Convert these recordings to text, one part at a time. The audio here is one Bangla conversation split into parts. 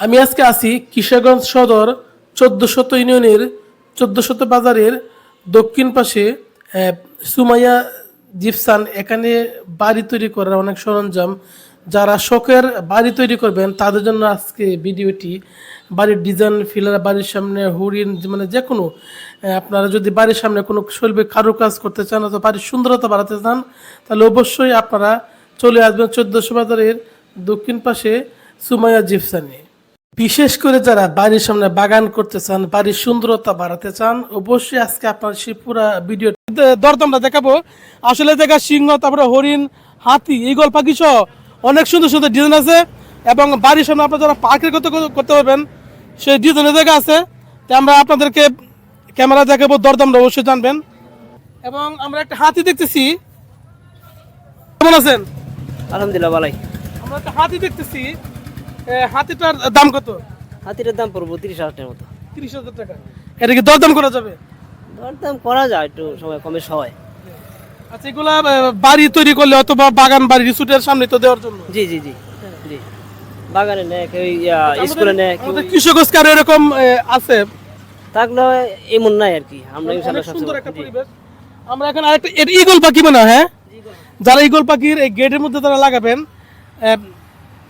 আমি আজকে আছি কিশোরগঞ্জ সদর চোদ্দ শত ইউনিয়নের চোদ্দ শত বাজারের দক্ষিণ পাশে সুমাইয়া জিপসান। এখানে বাড়ি তৈরি করার অনেক সরঞ্জাম। যারা শখের বাড়ি তৈরি করবেন, তাদের জন্য আজকে ভিডিওটি, বাড়ির ডিজাইন, ফিলার, বাড়ির সামনে হরিণ মানে যে কোনো আপনারা যদি বাড়ির সামনে কোনো শৈল্পিক কারুকাজ করতে চান অথবা বাড়ির সুন্দরতা বাড়াতে চান, তাহলে অবশ্যই আপনারা চলে আসবেন চোদ্দশো বাজারের দক্ষিণ পাশে সুমাইয়া জিপসানে। বিশেষ করে যারা বাড়ির সামনে বাগান করতে চান বাড়ির সুন্দরতা বাড়াতে চান অবশ্যই আজকে আপনার সেই পুরো ভিডিও দরদামটা দেখাবো। আসলে দেখা সিংহ তারপরে হরিণ হাতি ইগল পাখি সহ অনেক সুন্দর সুন্দর ডিজাইন আছে এবং বাড়ির সামনে আপনারা যারা পার্কের করতে করতে পারবেন সেই ডিজাইনের জায়গা আছে। তো আমরা আপনাদেরকে ক্যামেরা দেখাবো দরদামটা অবশ্যই জানবেন। এবং আমরা একটা হাতি দেখতেছি। কেমন আছেন? আলহামদুলিল্লাহ ভালাই। আমরা একটা হাতি দেখতেছি। হাতিটার দাম কত? হাতিটার দাম পড়ব তিরিশ হাজার টাকার মতো। তিরিশ হাজার টাকা। এটা কি দরদাম করা যাবে? দরদাম করা যায় একটু সময় কমে সবাই। আচ্ছা এগুলা বাড়ি তৈরি করলে অথবা বাগান বাড়ি সামনে তো দেওয়ার জন্য? জি জি জি জি। বাগানে নেয় কেউ স্কুলে নেয় কেউ আমাদের কৃষকস্কে আরও এরকম আছে? থাকলে এমন নাই আর কি আমরা সুন্দর একটা পরিবেশ। আমরা এখানে আরেকটা ইগল পাখি মনে হয় হ্যাঁ? যারা ইগল পাখির এই গেটের মধ্যে তারা লাগাবেন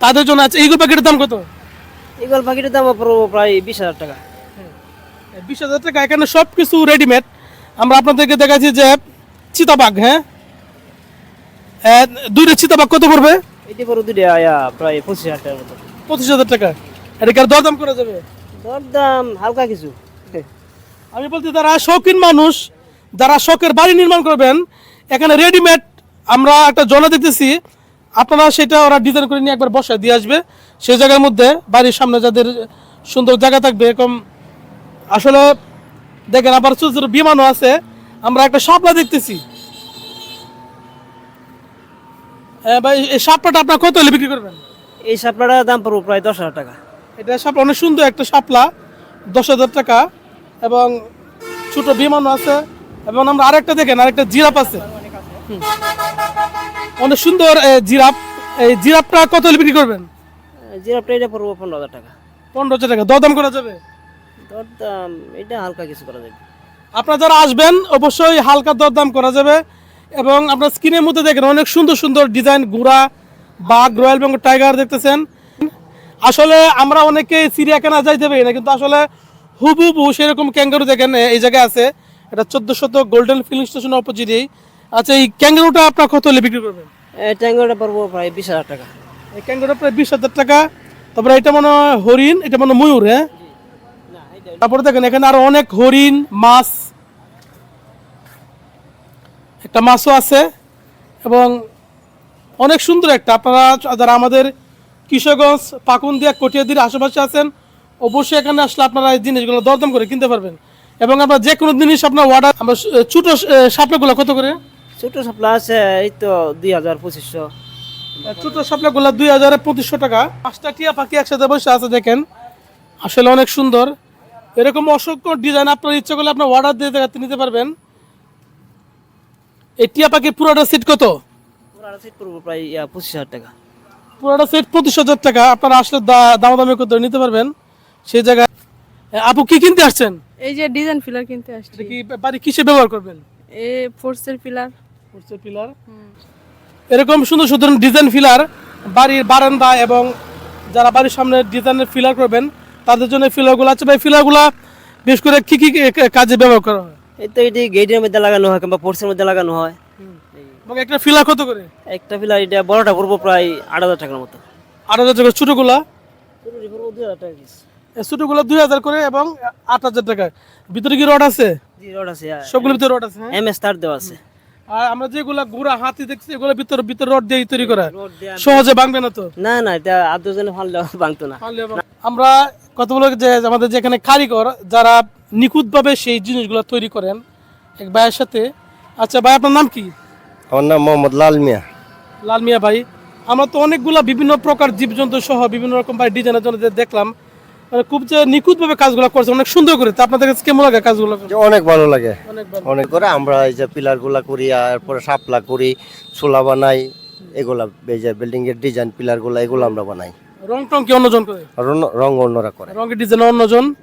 তাদের জন্য আছে। ইগল পাখির দাম কত? ইগল পাখিটার দাম পড়ব প্রায় বিশ হাজার টাকা। বিশ হাজার টাকা। এখানে সব কিছু রেডিমেড আমরা আপনাদেরকে দেখাচ্ছি যে চিতাবাঘ হ্যাঁ? দুইটা চিতাবাঘ কত পড়বে? এটি পড়ব দুইটা ইয়া, প্রায় পঁচিশ হাজার টাকার মতো। পঁচিশ হাজার টাকা। এটা কি আর দরদাম করা যাবে? দরদাম হালকা কিছু। আমি বলতে যারা শৌখিন মানুষ যারা শখের বাড়ি নির্মাণ করবেন এখানে রেডিমেড আমরা একটা জনা দিতেছি। আপনারা সেটা ওরা ডিজাইন করে নিয়ে একবার বসায় দিয়ে আসবে। সেই জায়গার মধ্যে বাড়ির সামনে যাদের সুন্দর জায়গা থাকবে এরকম আসলে দেখেন আবার ছোট ছোট বিমানও আছে আমরা একটা শাপলা দেখতেছি। হ্যাঁ ভাই এই আপনার কত হলে বিক্রি করবেন? এই সাপলাটার দাম পড়ব প্রায় দশ হাজার টাকা। এটা অনেক সুন্দর একটা শাপলা দশ হাজার টাকা। এবং ছোট বিমানও আছে এবং আমরা আরেকটা দেখেন আরেকটা জিরাপ আছে। অনেক সুন্দর জিরাপ এই জিরাপটা কত হলে বিক্রি করবেন? জিরাপটা এটা পড়ব পনেরো হাজার টাকা। পনেরো হাজার টাকা। দরদাম করা যাবে? দরদাম এটা হালকা কিছু করা যাবে। আপনারা যারা আসবেন অবশ্যই হালকা দরদাম করা যাবে। এবং আপনার স্ক্রিনের মধ্যে দেখেন অনেক সুন্দর সুন্দর ডিজাইন ঘোড়া বাঘ রয়্যাল বেঙ্গল টাইগার দেখতেছেন। আসলে আমরা অনেকে চিড়িয়াখানা যাইতে পারি না কিন্তু আসলে হুবহু সেরকম ক্যাঙ্গারু দেখেন এই জায়গায় আছে। এটা চোদ্দ শত গোল্ডেন ফিলিং স্টেশন অপোজিটেই। আচ্ছা এই ক্যাঙ্গারুটা আপনার কত হলে বিক্রি করবেন? ট্যাঙ্গোটা পড়ব প্রায় বিশ হাজার টাকা। এই ক্যাঙ্গারুটা প্রায় বিশ হাজার টাকা। তারপরে এটা মনে হয় হরিণ এটা মনে হয় ময়ূর হ্যাঁ? তারপরে দেখেন এখানে আরও অনেক হরিণ মাছ। একটা মাছও আছে এবং অনেক সুন্দর একটা। আপনারা যারা আমাদের কিশোরগঞ্জ পাকুন্দিয়া কটিয়াদির আশেপাশে আছেন অবশ্যই এখানে আসলে আপনারা এই জিনিসগুলো দরদাম করে কিনতে পারবেন। এবং আপনার যে কোনো জিনিস আপনার অর্ডার আমরা ছোট সাপলাগুলো কত করে? ছোট সাপলা আছে এই তো দুই হাজার পঁচিশশো। ছোট সাপলাগুলো দুই হাজার পঁচিশশো টাকা। পাঁচটা টিয়া পাখি একসাথে বসে আছে দেখেন। আসলে অনেক সুন্দর। এরকম অসংখ্য ডিজাইন আপনার ইচ্ছা করলে আপনার অর্ডার দিয়ে দেখাতে নিতে পারবেন। এই টিয়া পাখি পুরোটা সেট কত? পুরাটা সেট পড়ব প্রায় পঁচিশ হাজার টাকা। পুরোটা সেট পঁচিশ হাজার টাকা। আপনারা আসলে দা- দামাদামি করতে নিতে পারবেন। সেই জায়গায় আপু কি কিনতে আসছেন? এই যে ডিজাইন ফিলার কিনতে আসছি। কি বাড়ি কিসে ব্যবহার করবেন? এ ফোর্সের ফিলার পিলার এরকম সুন্দর সুন্দর ডিজাইন ফিলার বাড়ির বারান্দা এবং যারা বাড়ির সামনে ডিজাইনের ফিলার করবেন তাদের জন্য ফিলারগুলো আছে। ভাই ফিলারগুলো বিশেষ করে কি কি কাজে ব্যবহার করা হয়? এই তো এটি গেটের মধ্যে লাগানো হয় কিংবা পোর্সের মধ্যে লাগানো হয়। এবং একটা ফিলার কত করে? একটা ফিলার এটা বড়টা পড়ব প্রায় আট হাজার টাকার মতো। আট হাজার টাকা ছোটোগুলা? ছোটোগুলো দুই হাজার করে এবং আট হাজার টাকা ভিতরে কি রড আছে? জি রড আছে সবগুলোর ভিতরে রড আছে হ্যাঁ? এম এস তার দেওয়া আছে। আর আমরা যেগুলা গুড়া হাতি দেখছি এগুলো ভিতরে ভিতরে রড দিয়ে তৈরি করা। সহজে ভাঙবে না তো? না না এটা আট দুজনে ফাললে ভাঙতো না। আমরা কতগুলো যে আমাদের যেখানে কারিগর যারা নিখুঁতভাবে সেই জিনিসগুলো তৈরি করেন এক ভাইয়ের সাথে। আচ্ছা ভাই আপনার নাম কি? আমার নাম মোহাম্মদ লাল মিয়া। লাল মিয়া ভাই আমরা তো অনেকগুলা বিভিন্ন প্রকার জীবজন্তু সহ বিভিন্ন রকম ভাই ডিজাইনের জন্য দেখলাম খুব যে নিখুঁতভাবে কাজগুলো করছে অনেক সুন্দর করে। তা আপনাদের কাছে কেমন লাগে কাজগুলো অনেক ভালো লাগে। অনেক করে আমরা এই যে পিলারগুলা করি এরপরে সাপলা করি ছোলা বানাই এগুলা এই যে বিল্ডিং এর ডিজাইন পিলারগুলা এগুলো আমরা বানাই। রং টং কি অন্যজন করে? রং- রং অন্যরা করে। রঙের ডিজাইন অন্যজন?